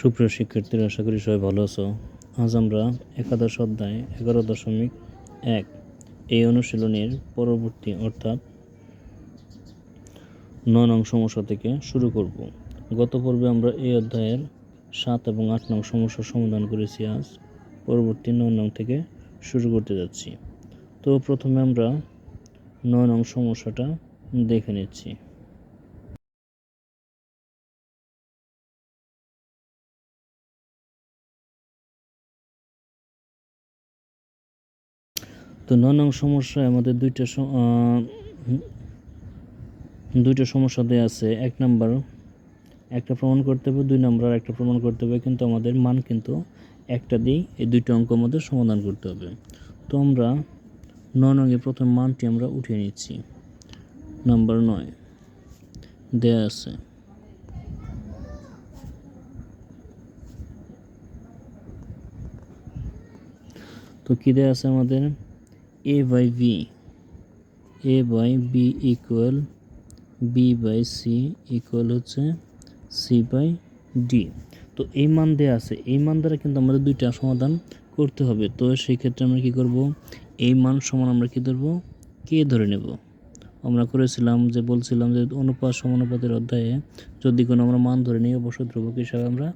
সুপ্রিয় শিক্ষার্থীরা, আশা করি সবাই ভালো আছো। আজ আমরা একাদশ অধ্যায় এগারো দশমিক এক এই অনুশীলনের পরবর্তী, অর্থাৎ নয় নং সমস্যা থেকে শুরু করব। গত পর্বে আমরা এই অধ্যায়ের সাত এবং আট নং সমস্যার সমাধান করেছি আজ। পরবর্তী নয় নং থেকে শুরু করতে যাচ্ছি। তো প্রথমে আমরা নয় নং সমস্যাটা দেখে নিচ্ছি। তো নয় নং সমস্যায় আমাদের দুইটা দুইটা সমস্যা দেওয়া আছে। এক নাম্বার, একটা প্রমাণ করতে হবে, দুই নাম্বার একটা প্রমাণ করতে হবে, কিন্তু আমাদের মান কিন্তু একটা দিয়েই এই দুইটা অঙ্ক আমাদের সমাধান করতে হবে। তো আমরা নয় নঙ্গে প্রথম মানটি আমরা উঠিয়ে নিচ্ছি। নাম্বার নয়, দেয়া আছে। তো কী দেওয়া আছে আমাদের? A by B A by B equal B by C equal হচ্ছে সি বাই ডি তো এই মান দেওয়া আছে। এই মান দ্বারা কিন্তু আমাদের দুইটা সমাধান করতে হবে। তো সেই ক্ষেত্রে আমরা কি করব? এই মান সমান আমরা কি ধরবো? কে ধরে নেব। আমরা করেছিলাম যে বলছিলাম যে অনুপাত সমানুপাতের অধ্যায়ে যদি কোনো আমরা মান ধরে নিই অবশ্যই ধ্রুবক হিসাবে আমরা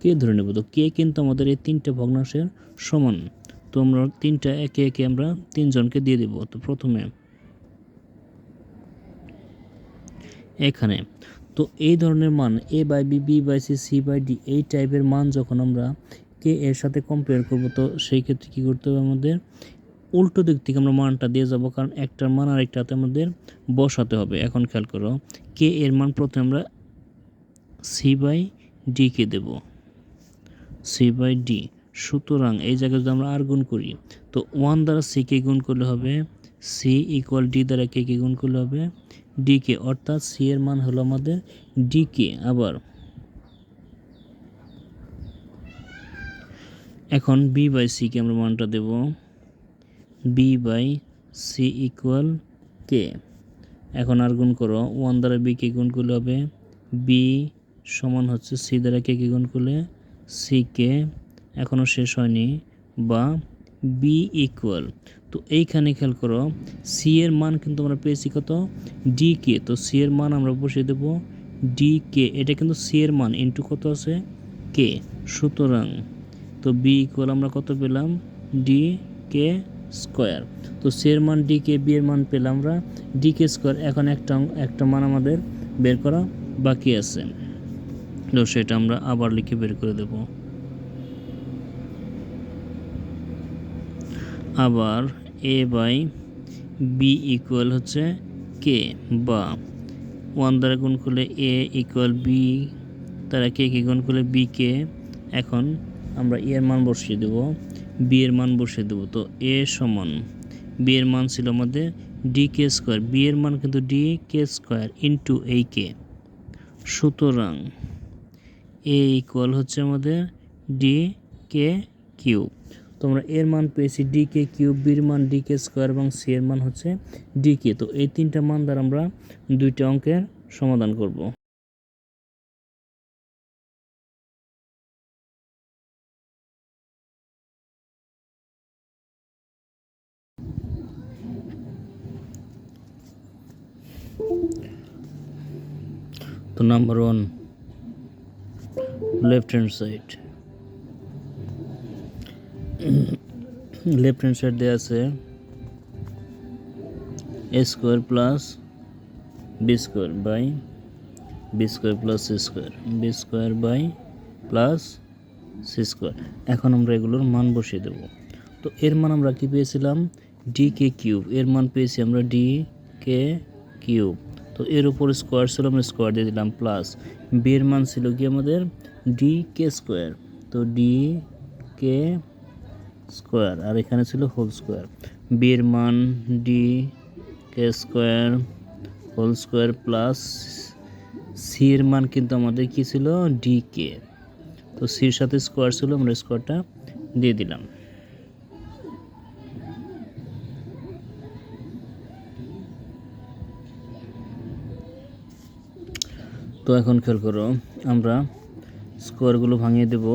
কে ধরে নেব। তো কে কিন্তু আমাদের এই তিনটে ভগ্নাংশের সমান। তো আমরা তিনটা একে একে আমরা তিনজনকে দিয়ে দেব তো প্রথমে। এখানে। তো এই ধরনের মান A by B B by C C by D এই টাইপের মান যখন আমরা কে এর সাথে কম্পেয়ার করব, তো সেই ক্ষেত্রে কী করতে হবে আমাদের? উল্টো দিক থেকে আমরা মানটা দিয়ে যাব, কারণ একটার মান আরেকটাতে আমাদের বসাতে হবে। এখন খেয়াল করো কে এর মান প্রথমে আমরা সি বাই ডিকে দেব। সি বাই ডি সুতরাং এই জায়গায় যদি আমরা আর গুণ করি, তো ওয়ান দ্বারা সিকে গুণ করলে হবে সি ইকুয়াল ডি দ্বারা কে কে গুণ করলে হবে ডিকে অর্থাৎ সি এর মান হলো আমাদের ডিকে আবার এখন বি বাই সিকে আমরা মানটা দেব B by C equal K এখন আর গুণ করো ওয়ান দ্বারা বি কে গুণ করলে হবে বি সমান হচ্ছে সি দ্বারা কে কে গুণ করলে সি কে এখনও শেষ হয়নি, বা বি ইকুয়াল তো এইখানে খেয়াল করো সি এর মান কিন্তু আমরা পেয়েছি কত? ডি কে তো সি এর মান আমরা বসিয়ে দেবো ডি কে এটা কিন্তু সি এর মান ইন্টু কত আছে? কে সুতরাং, তো বি ইকুয়াল আমরা কত পেলাম? ডি কে স্কোয়ার তো সি এর মান ডি কে বি এর মান পেলাম আমরা ডি কে স্কোয়ার এখন একটা একটা মান আমাদের বের করা বাকি আছে। তো সেটা আমরা আবার লিখে বের করে দেবো। আবার এ বাই বি ইকুয়াল হচ্ছে কে বা ওয়ান দ্বারা গুণ করলে এ ইকুয়াল বি তারা কে কে গুণ করলে বি কে এখন আমরা এ এর মান বসিয়ে দেব বি এর মান বসিয়ে দেবো। তো এ সমান বি এর মান ছিল আমাদের ডি কে স্কোয়ার বি এর মান কিন্তু ডি কে স্কোয়ার ইন্টু এই কে সুতরাং এ ইকুয়াল হচ্ছে আমাদের ডি কে কিউব তোমরা এর মান পেয়েছি ডি কে কিউব বির মান ডি কে স্কোয়ার এবং সি এর মান হচ্ছে ডি কে তো এই তিনটা মান দ্বারা আমরা দুইটা অঙ্কের সমাধান করব। তো number one left hand side left hand side দেওয়া আছে A square plus B square by B square plus C square B square by plus C square এখন আমরা এগুলোর মান বসিয়ে দেব। তো এর মান আমরা কি পেয়েছিলাম? ডি কে কিউব এর মান পেয়েছি আমরা ডি কে কিউব তো এর উপর স্কোয়ার ছিল, আমরা স্কোয়ার দিয়ে দিলাম প্লাস বি এর মান ছিল কি আমাদের? ডি কে স্কোয়ার তো ডি কে স্কোয়ার, আর এখানে ছিল হোল স্কোয়ার। বি এর মান D K square, whole square plus C এর মান কিন্তু আমাদের কি ছিল? ডি কে তো সির সাথে স্কোয়ার ছিল, আমরা স্কোয়ারটা দিয়ে দিলাম। তো এখন খেয়াল করো, আমরা স্কোয়ারগুলো ভাঙিয়ে দেব।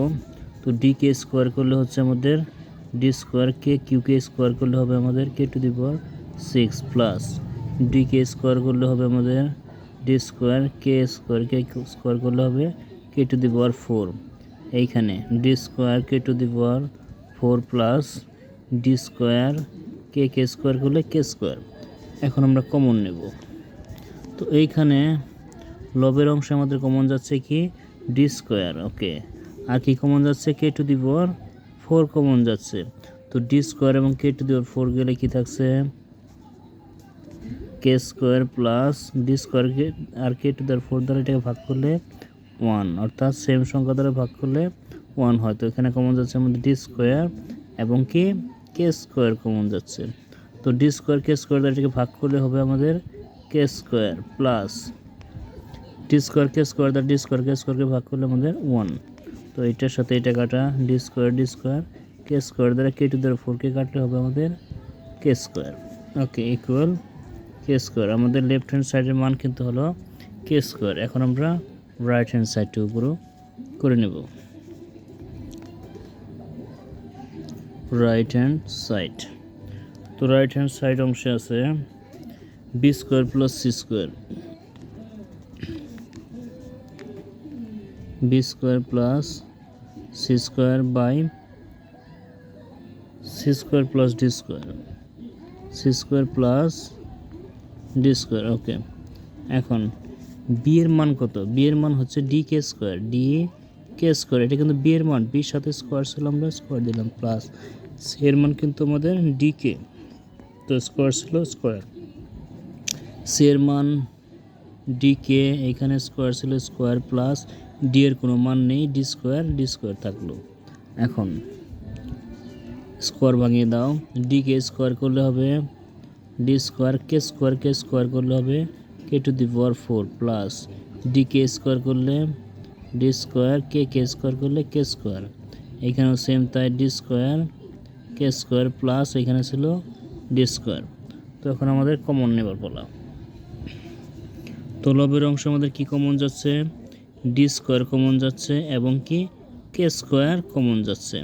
তো ডি কে স্কোয়ার করলে হচ্ছে আমাদের D square K Q K square করলে হবে আমাদের K to the power six plus D K square করলে হবে আমাদের D square K square K square করলে হবে K to the power four এইখানে D square K to the power four plus D square K K square করলে কে square এখন আমরা common নেব। তো এইখানে লবের অংশে আমাদের কমন যাচ্ছে কি? ডি স্কোয়ার ওকে আর কি কমন যাচ্ছে? K to the power four common যাচ্ছে। তো ডি স্কোয়ার এবং কে টু দি পাওয়ার ফোর গেলে কি থাকছে? K square plus D square R K to দেওয়ার ফোর দ্বারা এটাকে ভাগ করলে ওয়ান অর্থাৎ সেম সংখ্যা দ্বারা ভাগ করলে ওয়ান হয়। তো এখানে কমন যাচ্ছে আমাদের ডি স্কোয়ার এবং কি কে স্কোয়ার কমন যাচ্ছে। তো ডি স্কোয়ার কে স্কোয়ার দ্বারা এটাকে ভাগ করলে হবে আমাদের K square plus D square K square দ্বারা ডি স্কোয়ার কে স্কোয়ারকে ভাগ করলে আমাদের ওয়ান তো এটার সাথে এটা কাটা D square D square K square দ্বারা কে টু দ্বারা ফোরকে কাটলে হবে আমাদের K square okay equal K square আমাদের লেফট হ্যান্ড সাইডের মান কিন্তু হলো কে স্কোয়ার এখন আমরা রাইট হ্যান্ড সাইডটা উপরও করে নেব। রাইট হ্যান্ড সাইড তো রাইট হ্যান্ড সাইড অংশে আছে B square plus C square B square plus C square by C square plus D square C square plus D square okay এখন বি এর মান কত? বি এর মান হচ্ছে D K square D K square এটা কিন্তু বি এর মান বির সাথে স্কোয়ার ছিল, আমরা স্কোয়ার দিলাম প্লাস সি এর মান কিন্তু আমাদের ডি কে তো স্কোয়ার ছিল স্কোয়ার সি এর মান ডি কে এখানে স্কোয়ার ছিল স্কোয়ার প্লাস ডি এর কোনো মান নেই ডি স্কোয়ার ডি স্কোয়ার থাকল। এখন স্কোয়ার ভাঙিয়ে দাও। ডি কে স্কোয়ার করলে হবে D square K square K square করলে হবে K to the power four plus D K square করলে D square K K square করলে কে স্কোয়ার এখানেও সেম তাই D square K square plus এখানে ছিল ডি স্কোয়ার তো এখন আমাদের কমন নেবার বলা তো লবের অংশ আমাদের কি কমন যাচ্ছে? ডি স্কোয়ার কমন যাচ্ছে এবং কি কে স্কোয়ার কমন যাচ্ছে।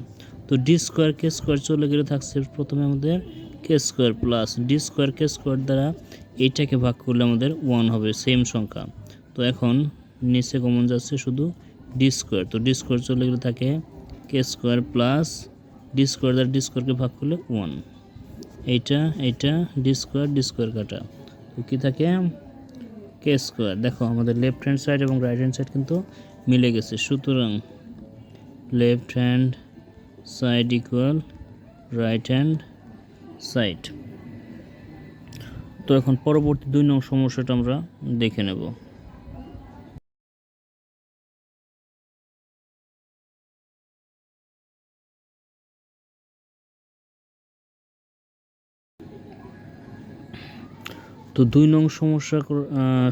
তো ডি স্কোয়ার কে স্কোয়ার চলে গেলে থাকছে প্রথমে আমাদের K square plus D square K square দ্বারা এইটাকে ভাগ করলে আমাদের ওয়ান হবে, সেম সংখ্যা। তো এখন নিচে কমন যাচ্ছে শুধু ডি স্কোয়ার। তো ডি স্কোয়ার চলে গেলে থাকে K square plus D square দ্বারা ডি স্কোয়ারকে ভাগ করলে ওয়ান। এইটা এইটা, ডি স্কোয়ার ডি স্কোয়ার কাটা। তো কী থাকে? কে স্কোয়ার দেখো, আমাদের লেফট হ্যান্ড সাইড এবং রাইট হ্যান্ড সাইড কিন্তু মিলে গেছে। সুতরাং left hand side equal right hand side তো এখন পরবর্তী দুই নং সমস্যাটা আমরা দেখে নেব। তো দুই নং সমস্যা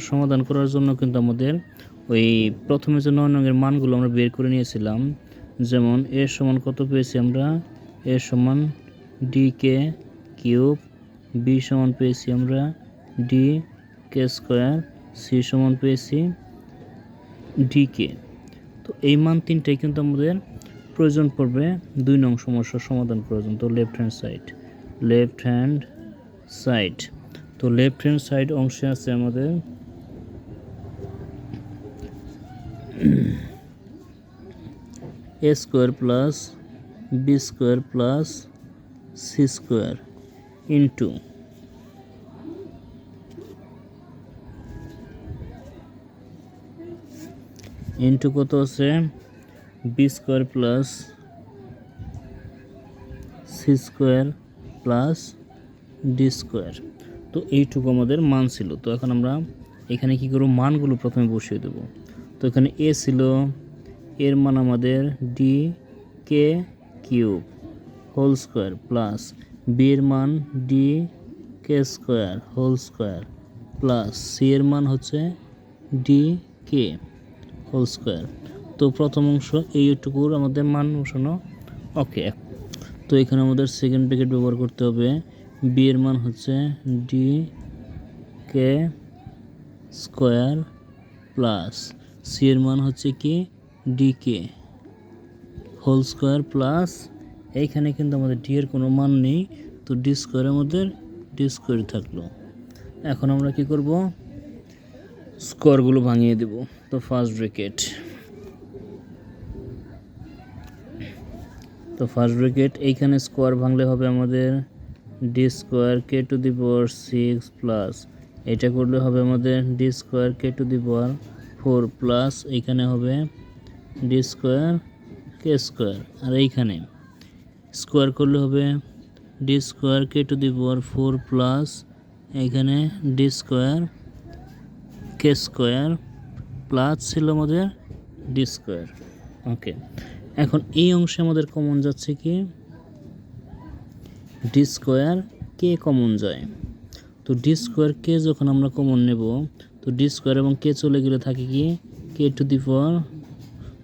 সমাধান করার জন্য কিন্তু আমাদের ওই প্রথমে যে নয় নংয়ের মানগুলো আমরা বের করে নিয়েছিলাম, যেমন এর সমান কত পেয়েছি আমরা? এর সমান ডি কে কিউব বি সমান পেয়েছি আমরা ডি কে স্কোয়ার সি সমান পেয়েছি ডি কে তো এই মান তিনটাই কিন্তু আমাদের প্রয়োজন পড়বে দুই নং সমস্যার সমাধান করার জন্য, তো left hand side left hand side তো লেফট হ্যান্ড সাইড অংশে আছে আমাদের। A square plus B square plus C square into into কত আছে? B square plus C square plus D square তো এইটুকু আমাদের মান ছিল। তো এখন আমরা এখানে কি করব? মানগুলো প্রথমে বসিয়ে দেব। তো এখানে এ ছিল, এর মান আমাদের D K cube whole square plus B এর মান D K square whole square plus C এর মান হচ্ছে ডি কে হোল স্কোয়ার। তো প্রথম অংশ এইটুকুর আমাদের মান বসানো। ওকে। তো এখানে আমাদের সেকেন্ড ব্র্যাকেট ব্যবহার করতে হবে। বি এর মান হচ্ছে D K square plus C এর মান হচ্ছে কি ডিকে হোল স্কোয়ার প্লাস এইখানে কিন্তু আমাদের ডি এর কোনো মান নেই, তো ডি স্কোয়ারের মধ্যে ডি স্কোয়ার থাকল। এখন আমরা কি করব? স্কোয়ারগুলো ভাঙিয়ে দেব, তো ফার্স্ট ব্রেকেট তো ফার্স্ট ব্রেকেট এইখানে স্কোয়ার ভাঙলে হবে আমাদের D square K to the power six plus এটা করলে হবে আমাদের D square K to the power four plus এইখানে হবে ডি স্কোয়ার কে স্কোয়ার আর এইখানে স্কোয়ার করলে হবে D square K to the power four plus এইখানে D square K square plus ছিল আমাদের ডি স্কোয়ার ওকে এখন এই অংশে আমাদের কমন যাচ্ছে কি? ডি স্কোয়ার কে কমন যায়। তো ডি স্কোয়ার কে যখন আমরা কমন নেব, তো ডি স্কোয়ার এবং কে চলে গেলে থাকে কি? কে টু দি পাওয়ার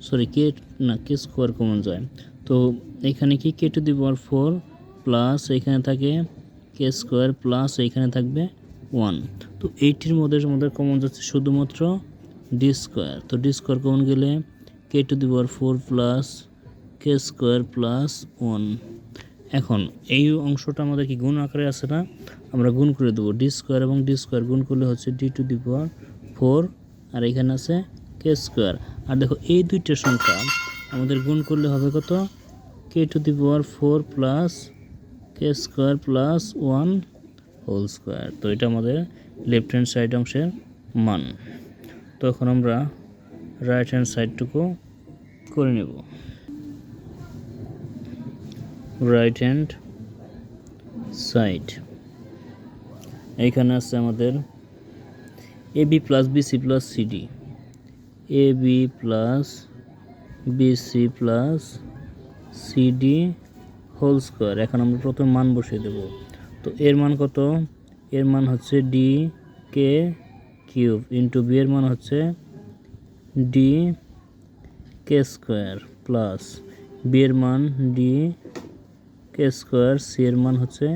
সরি কে না কে স্কোয়ার কমন যায়। তো এখানে কি K to the power four plus এখানে থাকে কে স্কোয়ার প্লাস এইখানে থাকবে ওয়ান তো এইটির মধ্যে আমাদের কমন যাচ্ছে শুধুমাত্র ডি স্কোয়ার তো ডি স্কোয়ার কমন গেলে K to the power four plus K square plus one এখন এই অংশটা আমাদের কি গুণ আকারে আছে না? আমরা গুণ করে দেবো। ডি স্কোয়ার এবং ডি স্কোয়ার গুণ করলে হচ্ছে D to the power four আর এখানে আছে কে স্কোয়ার আর দেখো, এই দুইটা সংখ্যা আমাদের গুণ করলে হবে কত? K to the power four plus K square plus one whole square তো এটা আমাদের লেফট হ্যান্ড সাইড অংশের মান। তো এখন আমরা রাইট হ্যান্ড সাইডটুকু করে নেব। রাইট হ্যান্ড সাইড এইখানে আছে আমাদের A B plus BC plus CD A B plus BC plus CD whole square এখন আমরা প্রথম মান বসিয়ে দেব। তো এর মান কত? এর মান হচ্ছে D K cube into B এর মান হচ্ছে D K square plus B এর মান ডি কে স্কোয়ার সি এর মান হচ্ছে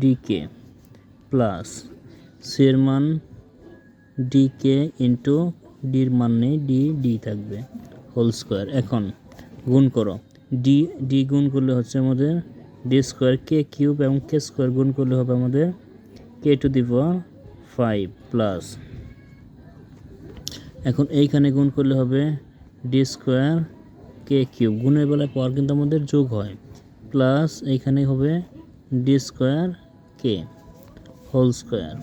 ডি কে প্লাস সি এর মান ডি কে ইন্টু ডির মান নেই ডি ডি থাকবে হোল স্কোয়ার এখন গুণ করো। ডি ডি গুণ করলে হচ্ছে আমাদের ডি স্কোয়ার কে কিউব এবং কে স্কোয়ার গুণ করলে হবে আমাদের K to the power five plus এখন এইখানে গুণ করলে হবে ডি স্কোয়ার কে কিউব গুণের বেলায় পাওয়ার কিন্তু আমাদের যোগ হয়। প্লাস এইখানে হবে D square K, whole square.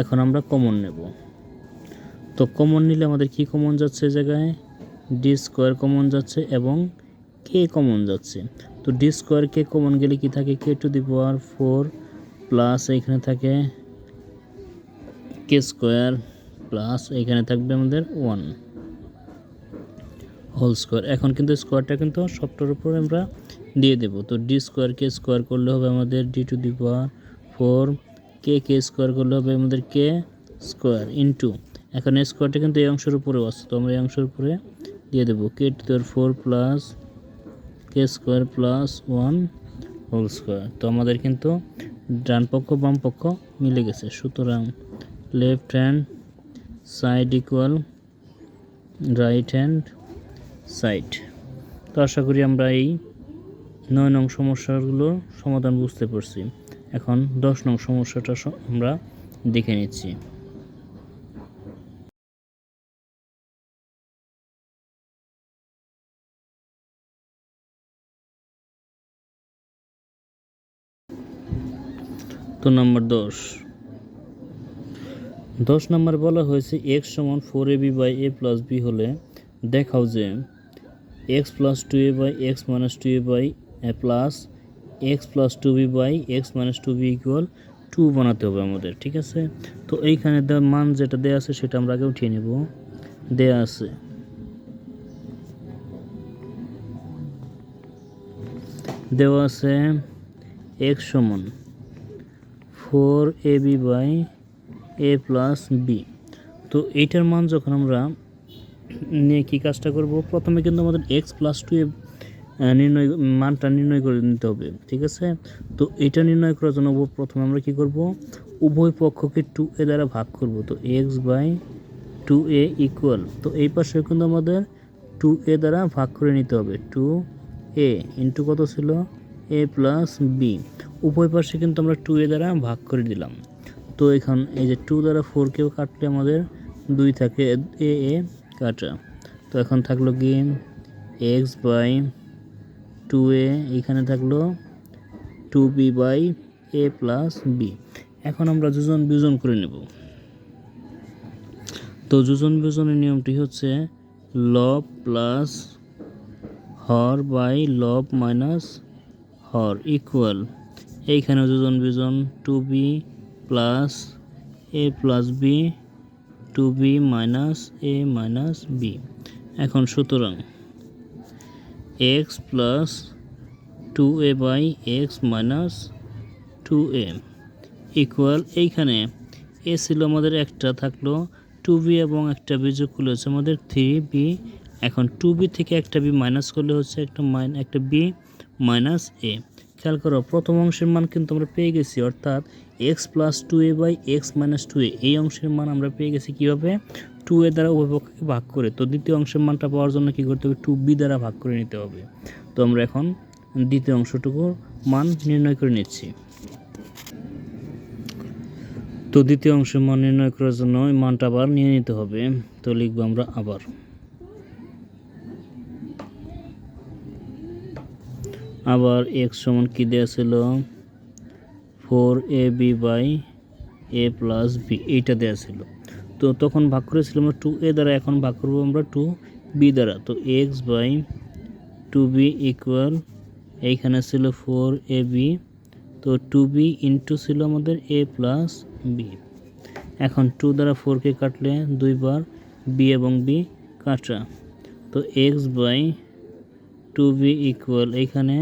এখন আমরা কমন নেব। তো কমন নিলে আমাদের কি কমন যাচ্ছে জায়গায়? ডি স্কোয়ার কমন যাচ্ছে এবং কে কমন যাচ্ছে। তো ডি স্কোয়ার কে কমন গেলে কি থাকে? K to the power four plus এখানে থাকে কে স্কোয়ার প্লাস এখানে থাকবে আমাদের ওয়ান হোল স্কোয়ার। এখন কিন্তু স্কোয়ারটা কিন্তু সবটার উপর আমরা দিয়ে দেব। তো ডি স্কোয়ার কে স্কোয়ার করলে হবে আমাদের D to the power four K K square করলে হবে আমাদের কে স্কোয়ার ইন্টু এখন স্কোয়ারটা কিন্তু এই অংশের উপরেও আসছে তো আমরা এই অংশের উপরে দিয়ে দেবো। K to the four plus K square plus one whole square তো আমাদের কিন্তু ডান পক্ষ, বাম পক্ষ মিলে গেছে। সুতরাং left hand side equal right hand side তো আশা করি আমরা এই নয় নং সমস্যাগুলোর সমাধান বুঝতে পারছি। এখন দশ নং সমস্যাটা আমরা দেখে নিচ্ছি। তো নাম্বার দশ। দশ নম্বর বলা হয়েছে এক্স সমান four A B by A plus B হলে দেখাও যে X plus two A by X minus two A by plus X plus two B by X minus two B equal two বানাতে হবে আমাদের, ঠিক আছে? তো এইখানে মান যেটা দেওয়া আছে সেটা আমরা আগে উঠিয়ে নেব। দেয়া আছে। দেওয়া আছে এক্স সমান four A B by A plus B তো এইটার মান যখন আমরা নিয়ে কী কাজটা করব? প্রথমে কিন্তু আমাদের এক্স প্লাস টু এ নির্ণয়, মানটা নির্ণয় করে নিতে হবে, ঠিক আছে? তো এটা নির্ণয় করার জন্য প্রথমে আমরা কি করব? উভয় পক্ষকে টু এ দ্বারা ভাগ করব। তো X by two A equal তো এই পাশে কিন্তু আমাদের টু এ দ্বারা ভাগ করে নিতে হবে। টু এ ইন্টু কত ছিল? এ প্লাস বি উভয় পাশে কিন্তু আমরা টু এ দ্বারা ভাগ করে দিলাম। তো এখন এই যে টু দ্বারা ফোরকেও কাটলে আমাদের দুই থাকে, এ এ কাটা। তো এখন থাকল কি? এক্স বাই টু এ এইখানে থাকল two B by A plus B এখন আমরা যোজন বিয়োজন করে নেব। তো যোজন বিয়োজনের নিয়মটি হচ্ছে লব প্লাস হর বাই লব মাইনাস হর ইকুয়াল এইখানে যোজন বিয়োজন two B plus A plus B two B minus A minus B এখন সুতরাং X plus two A by X minus two A equal এইখানে এ ছিল আমাদের একটা, থাকল টু বি এবং একটা বি যোগ করলে হচ্ছে আমাদের থ্রি বি এখন টু বি থেকে একটা বি মাইনাস করলে হচ্ছে একটা মাইন একটা বি মাইনাস এ খেয়াল করো, প্রথম অংশের মান কিন্তু আমরা পেয়ে গেছি, অর্থাৎ X plus two A by X minus two A এই অংশের মান আমরা পেয়ে গেছি কীভাবে? টু এ দ্বারা উভয়পক্ষকে ভাগ করে, তো দ্বিতীয় অংশের মানটা পাওয়ার জন্য কী করতে হবে? টু বি দ্বারা ভাগ করে নিতে হবে। তো আমরা এখন দ্বিতীয় অংশটুকুর মান নির্ণয় করে নিচ্ছি। তো দ্বিতীয় অংশের মান নির্ণয় করার জন্য মানটা আবার নিয়ে নিতে হবে। তো লিখব আমরা আবার। আবার এক্স সমান কী দেওয়া ছিল? Four A B by A plus B এইটা দেওয়া ছিল। তো তখন ভাগ করেছিলাম আমরা টু এ দ্বারা, এখন ভাগ করব আমরা টু বি দ্বারা। তো X by two B equal এইখানে ছিল ফোর এ বি তো টু বি ইন্টু ছিল আমাদের এ প্লাস বি এখন টু দ্বারা ফোরকে কাটলে দুইবার বি এবং বি কাটা। তো X by two B equal এইখানে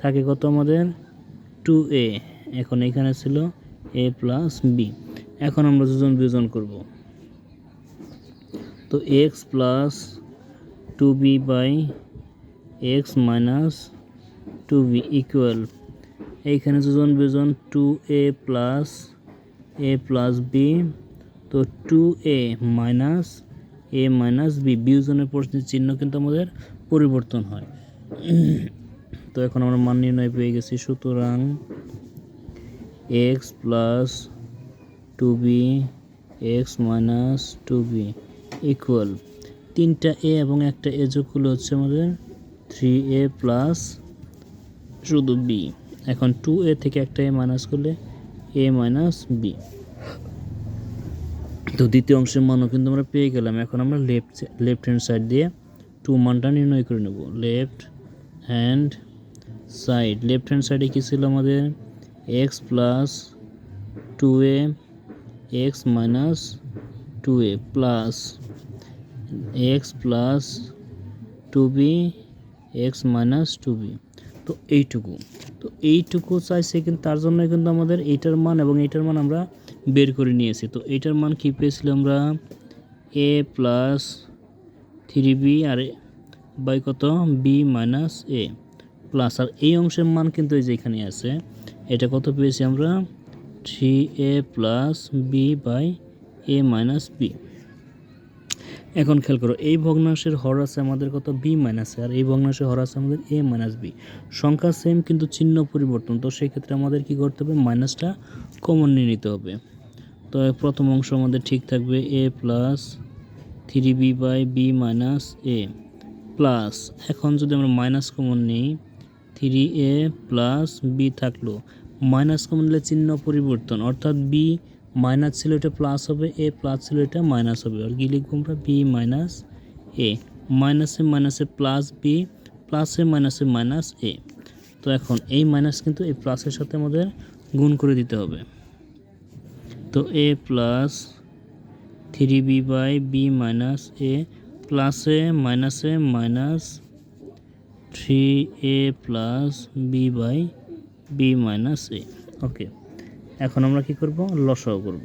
থাকে কত আমাদের? টু এ এখন এখানে ছিল এ প্লাস বি এখন আমরা যোজন বিয়োজন করব। তো X plus two B by X minus two B equal এইখানে যোজন বিয়োজন two A plus A plus B তো two A minus A minus B বিয়োজনের প্রশ্নের চিহ্ন কিন্তু আমাদের পরিবর্তন হয়। তো এখন আমরা মান নির্ণয় পেয়ে গেছি, সুতরাং X plus two B X minus two B equal তিনটা এ এবং একটা এ যোগ করলে হচ্ছে আমাদের থ্রি এ প্লাস শুধু বি এখন টু এ থেকে একটা এ মাইনাস করলে এ মাইনাস বি তো দ্বিতীয় অংশের মানও কিন্তু আমরা পেয়ে গেলাম। এখন আমরা লেফট লেফট হ্যান্ড সাইড দিয়ে টু মানটা নির্ণয় করে নেব। Left hand side left hand সাইডে কী ছিল আমাদের? X plus two a x minus two a plus x plus two b, x minus two b. তো এইটুকু। তো এইটুকু চাইছে কিন্তু তার জন্য কিন্তু আমাদের এইটার মান এবং এইটার মান আমরা বের করে নিয়েছি। তো এইটার মান কী পেয়েছিলাম আমরা? A plus three b by by কত? B minus a plus. আর এই অংশের মান কিন্তু এই যে এখানে আছে, এটা কত পেয়েছি আমরা? Three a plus b by a minus b. এখন খেয়াল করো, এই ভগ্নাংশের হর আছে আমাদের কত? বি মাইনাস, আর এই ভগ্নাংশের হর আছে আমাদের এ মাইনাস বি। সংখ্যা সেম কিন্তু চিহ্ন পরিবর্তন। তো সেক্ষেত্রে আমাদের কি করতে হবে? মাইনাসটা কমন নিয়ে নিতে হবে। তো প্রথম অংশ আমাদের ঠিক থাকবে, a plus three b by b minus a plus. এখন যদি আমরা মাইনাস কমন নিই, থ্রি এ প্লাস বি থাকল মাইনাস কমন নিলে চিহ্ন পরিবর্তন, অর্থাৎ বি মাইনাস ছিল এটা প্লাস হবে এ প্লাস ছিল এটা মাইনাস হবে। আর কি লিখব আমরা? বি মাইনাস এ মাইনাসে মাইনাসে প্লাস বি প্লাসে মাইনাসে মাইনাস এ তো এখন এই মাইনাস কিন্তু এই প্লাসের সাথে আমাদের গুণ করে দিতে হবে। তো a plus three b by b minus a প্লাসে মাইনাসে minus three a plus b by b minus a okay এখন আমরা কি করব? লসাগু করব।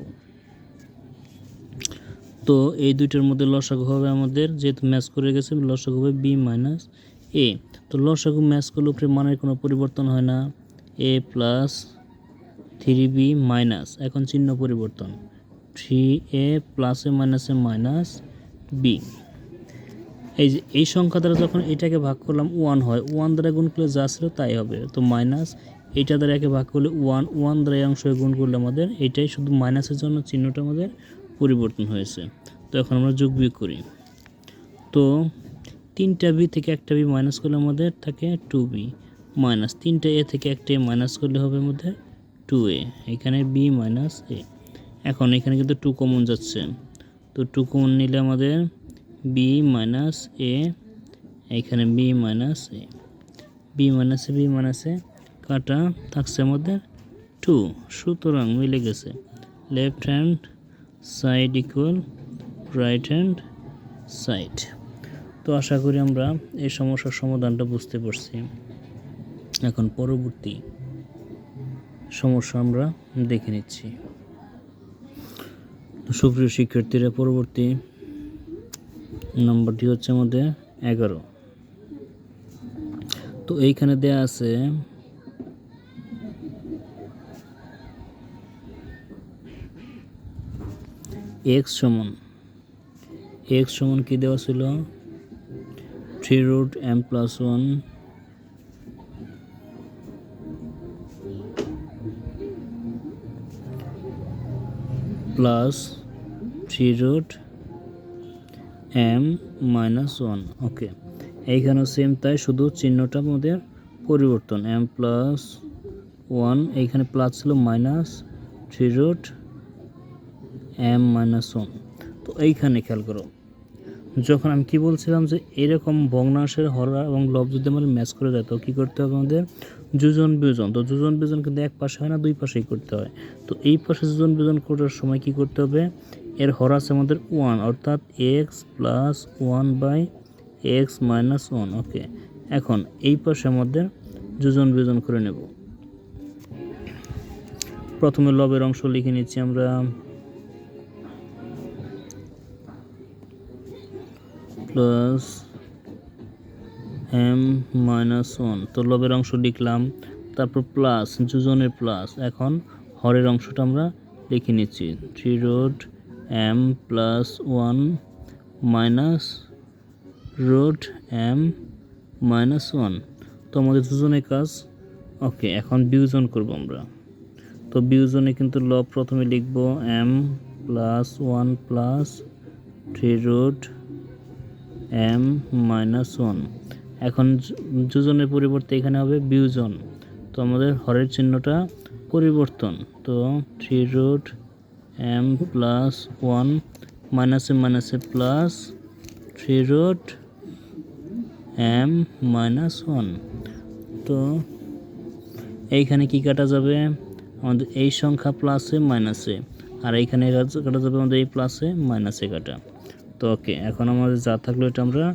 তো এই দুইটার মধ্যে লসাগু হবে আমাদের, যেহেতু ম্যাচ করে গেছে, লসাগু হবে বি মাইনাস এ তো লসাগু ম্যাচ করলে উপরে মানের কোনো পরিবর্তন হয় না। A plus three b minus এখন চিহ্ন পরিবর্তন। থ্রি এ প্লাসে মাইনাসে মাইনাস বি এই যে, এই সংখ্যা দ্বারা যখন এটাকে ভাগ করলাম ওয়ান হয় ওয়ান দ্বারা গুণ করলে যা ছিল তাই হবে। তো মাইনাস এইটা দ্বারা একে ভাগ করলে ওয়ান ওয়ান দ্বারা এই গুণ করলে আমাদের এটাই শুধু মাইনাসের জন্য চিহ্নটা আমাদের পরিবর্তন হয়েছে। তো এখন আমরা যোগ বিয়োগ করি। তো তিনটা বি থেকে একটা বি মাইনাস করলে আমাদের থাকে টু বি মাইনাস তিনটা এ থেকে একটা এ মাইনাস করলে হবে আমাদের টু এ এখানে বি মাইনাস এ এখন এখানে কিন্তু টু কমন যাচ্ছে। তো টু কমন নিলে আমাদের বি মাইনাস এ এখানে বি মাইনাস এ বি মাইনাসে বি মাইনাসে কাটা থাকছে আমাদের টু সুতরাং মিলে গেছে। Left hand side equal right hand side তো আশা করি আমরা এই সমস্যার সমাধানটা বুঝতে পারছি। এখন পরবর্তী সমস্যা আমরা দেখে নিচ্ছি। সুপ্রিয় শিক্ষার্থীরা, পরবর্তী নম্বরটি হচ্ছে আমাদের এগারো। তো এইখানে দেয়া আছে এক্স সমান এক্স সমান কি দেওয়া ছিল? Three root m plus one plus three root m minus one okay এইখানেও সেম তাই, শুধু চিহ্নটা আমাদের পরিবর্তন। এম প্লাস ওয়ান এইখানে প্লাস ছিল minus three root m minus one. তো এইখানে খেয়াল করো। যখন আমি কি বলছিলাম যে এরকম ভগ্নাংশের হরা এবং লব যদি আমাদের ম্যাচ করে যায়, তো কী করতে হবে আমাদের? যোজন বিয়োজন। তো যোজন বিয়োজন কিন্তু এক পাশে হয় না, দুই পাশেই করতে হয়। তো এই পাশে যোজন বিয়োজন করার সময় কি করতে হবে? এর হর আছে আমাদের ওয়ান, অর্থাৎ x plus one by x minus one. Okay, এখন এই পাশে আমাদের যোজন বিয়োজন করে নেব। প্রথমে লবের অংশ লিখে নিচ্ছি আমরা। Plus m minus one. তো লবের অংশ লিখলাম, তারপর প্লাস যোজনের প্লাস। এখন হরের অংশটা আমরা লিখে নিচ্ছি। Three root m plus one minus root m minus one. তো আমাদের দুজনের কাজ, ওকে, এখন বিয়োজন করব আমরা। তো বিয়োজনে কিন্তু লব প্রথমে লিখব m plus one plus three root m minus one. এখন যোজনের পরিবর্তে এখানে হবে বিয়োজন। তো আমাদের হরের চিহ্নটা পরিবর্তন। তো three root m plus one মাইনাসে মাইনাসে plus three root m minus one. তো এইখানে কি কাটা যাবে? আমাদের এই সংখ্যা প্লাসে মাইনাসে। আর এইখানে কাটা যাবে আমাদের এই প্লাসে মাইনাসে কাটা। তো ওকে, এখন আমাদের যা থাকল এটা আমরা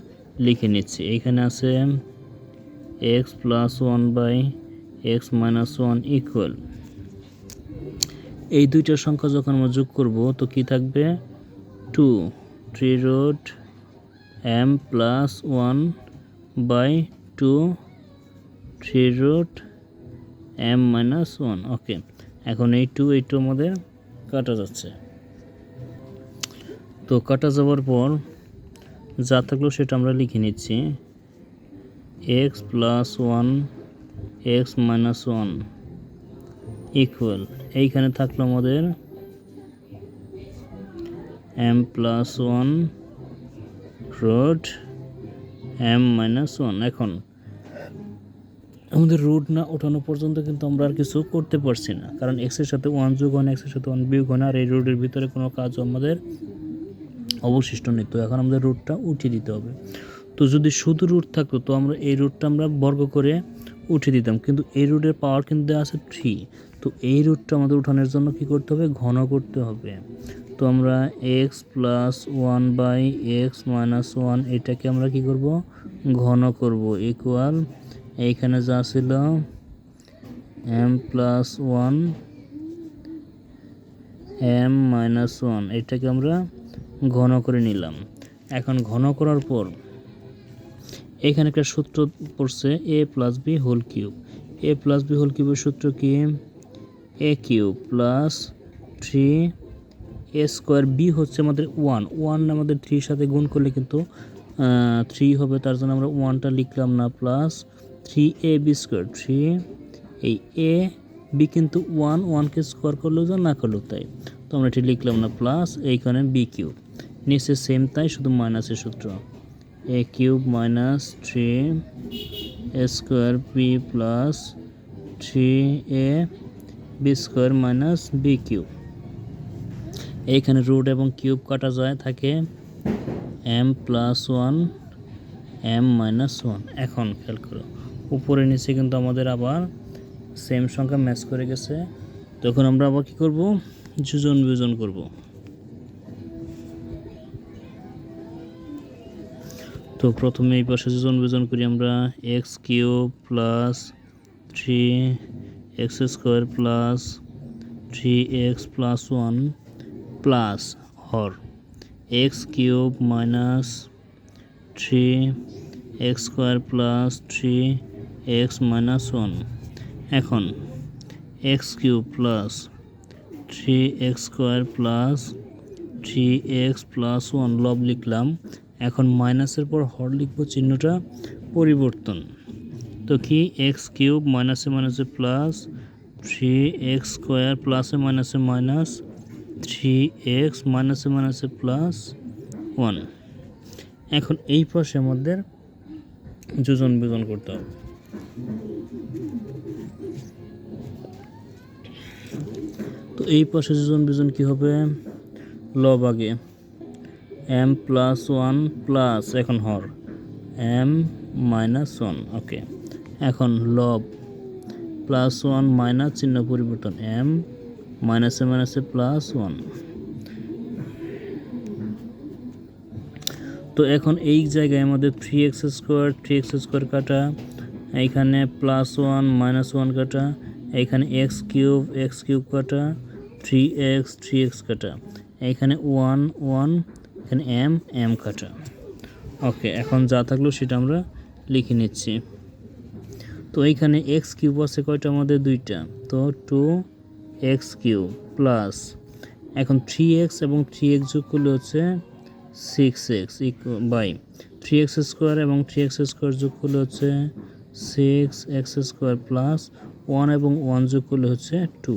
লিখে নিচ্ছি। এইখানে আছে x plus one by x minus one equal এই দুইটা সংখ্যা যখন আমরা যোগ করব, তো কি থাকবে? Two three root m plus one by two three root m minus one okay এখন এই টু এই টু আমাদের কাটা যাচ্ছে। তো কাটা যাওয়ার পর যা থাকল সেটা আমরা লিখে নিচ্ছি। X plus one x minus one equal এইখানে থাকল আমাদের m plus one root m minus one এখন আমাদের রুট না ওঠানো পর্যন্ত কিন্তু আমরা আর কিছু করতে পারছি না, কারণ এক্সের সাথে ওয়ান যোগ হয় এক্সের সাথে ওয়ান বিয়োগ হয় আর এই রুটের ভিতরে কোনো কাজ আমাদের অবশিষ্ট নেই। তো এখন আমাদের রুটটা উঠিয়ে দিতে হবে। তো যদি শুধু রুট থাকতো, তো আমরা এই রুটটা আমরা বর্গ করে উঠিয়ে দিতাম। কিন্তু এই রুটের পাওয়ার কিন্তু দেওয়া আছে থ্রি তো এই রুটটা আমাদের উঠানোর জন্য কি করতে হবে? ঘন করতে হবে। তো আমরা x plus one by x minus one এটাকে আমরা কি করব? ঘন করব। ইকুয়াল এইখানে যা ছিল m plus one m minus one এটাকে আমরা ঘন করে নিলাম। এখন ঘন করার পর এখানে একটা সূত্র পড়ছে a plus b whole cube a plus b whole কিউবের সূত্র কি? A cube plus three a square b হচ্ছে আমাদের ওয়ান ওয়ান আমাদের থ্রির সাথে গুণ করলে কিন্তু থ্রি হবে, তার জন্য আমরা ওয়ানটা লিখলাম না plus three a b square three এই এ বি কিন্তু ওয়ান ওয়ানকে স্কোয়ার করলেও যা, না করলেও তাই। তো আমরা এটি লিখলাম না প্লাস এইখানে বি কিউব নিচে সেম তাই, শুধু মাইনাসের সূত্র। A cube minus three a square b plus three a b square minus b cube এইখানে রুট এবং কিউব কাটা যায়, থাকে m plus one m minus one এখন খেয়াল করো, উপরে নিচে কিন্তু আমাদের আবার সেম সংখ্যা ম্যাচ করে গেছে। তখন আমরা আবার কী করব? যোজন বিয়োজন করব। তো প্রথমে এই পাশে যোজন বিয়োজন করি আমরা x cube plus three x square plus three x plus one plus হর x cube minus three x square plus three x minus one. এখন x cube plus three x square plus three x plus one লব লিখলাম। এখন মাইনাসের পর হর লিখব চিহ্নটা পরিবর্তন। তো কি? এক্স কিউব মাইনাসে মাইনাসে প্লাস থ্রি এক্স স্কোয়ার প্লাসে মাইনাসে মাইনাস থ্রি এক্স মাইনাসে মাইনাসে প্লাস ওয়ান এখন এই পাশে আমাদের যোজন বিজন করতে হবে। তো এই পাশে যোজন বিজন কি হবে? লব আগে। এম প্লাস ওয়ান প্লাস এখন হর। এম মাইনাস ওয়ান ওকে এখন লব প্লাস ওয়ান মাইনাস চিহ্ন পরিবর্তন এম মাইনাসে মাইনাসে প্লাস ওয়ান তো এখন এই জায়গায় আমাদের three x square three x square কাটা। এইখানে প্লাস ওয়ান মাইনাস ওয়ান কাটা। এইখানে এক্স কিউব এক্স কিউব কাটা। থ্রি এক্স থ্রি এক্স কাটা। এইখানে ওয়ান ওয়ান এখানে এম এম কাটা। ওকে এখন যা থাকল সেটা আমরা লিখে নিচ্ছি। তো এইখানে এক্স কিউব আছে কয়টা আমাদের? দুইটা। তো টু এক্স কিউব প্লাস এখন থ্রি এক্স এবং থ্রি এক্স যোগ করলে হচ্ছে six x by three x square এবং থ্রি এক্স স্কোয়ার যোগ করলে হচ্ছে six x square plus one এবং ওয়ান যোগ করলে হচ্ছে টু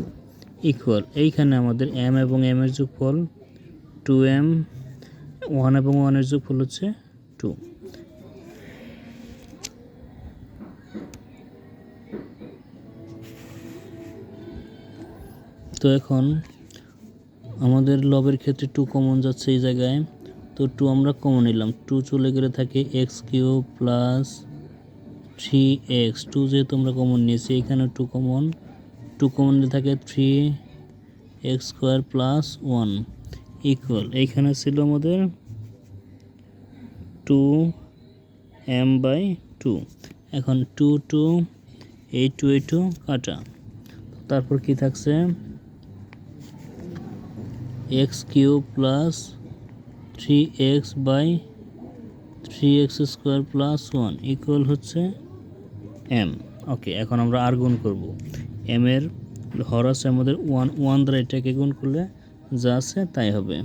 ইকুয়াল এইখানে আমাদের এম এবং এম এর যোগফল টু এম ওয়ান এবং ওয়ান ওয়ানের যোগফল হচ্ছে টু তো এখন আমাদের লবের ক্ষেত্রে টু কমন যাচ্ছে এই জায়গায়। তো টু আমরা কমন নিলাম। টু চলে গেলে থাকে x cube plus three x two যেহেতু আমরা কমন নিয়েছি এখানে টু কমন টু কমন থাকে three x square plus one equal এইখানে ছিল আমাদের টু এম বাই টু এখন টু টু এই টু এই টু কাটা। তারপর কি থাকছে? X cube plus three x by three x square plus one equal হচ্ছে এম ওকে এখন আমরা আর গুণ করব। এম এর হর আছে আমাদের ওয়ান ওয়ান দ্বারা এটাকে গুণ করলে যা আছে তাই হবে।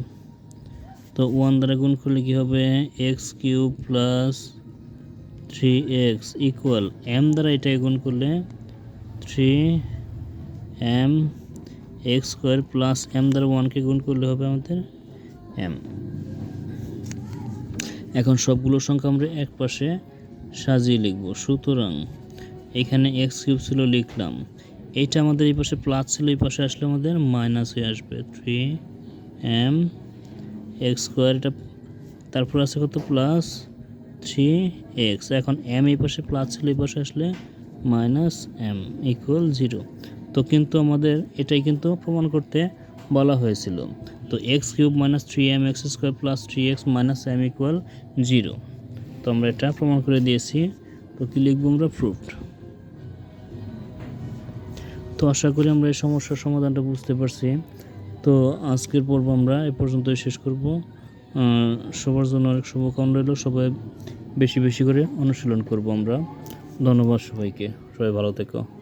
তো ওয়ান দ্বারা গুণ করলে কি হবে? X cube plus three x equal m দ্বারা এটাকে গুণ করলে three m x square plus m দ্বারা ওয়ানকে গুণ করলে হবে আমাদের এম। এখন সবগুলো সংখ্যা আমরা এক পাশে সাজিয়ে লিখব। সুতরাং এখানে এক্স কিউব ছিল লিখলাম। এইটা আমাদের এই পাশে প্লাস ছিল, এই পাশে আসলে আমাদের মাইনাস হয়ে আসবে। থ্রি এম এক্স স্কোয়ার এটা তারপর আছে কত? প্লাস থ্রি এক্স এখন এম এই পাশে প্লাস ছিল, এই পাশে আসলে মাইনাস এম ইকুয়াল জিরো তো কিন্তু আমাদের এটাই কিন্তু প্রমাণ করতে বলা হয়েছিল। তো x cube minus three m x square plus three x minus m equal zero তো আমরা এটা প্রমাণ করে দিয়েছি। তো কী লিখব আমরা? প্রুফড তো আশা করি আমরা এই সমস্যার সমাধানটা বুঝতে পারছি। তো আজকের পর্ব আমরা এ পর্যন্তই শেষ করব। সবার জন্য অনেক শুভকামনা রইল। সবাই বেশি বেশি করে অনুশীলন করব আমরা। ধন্যবাদ সবাইকে। সবাই ভালো থেকো।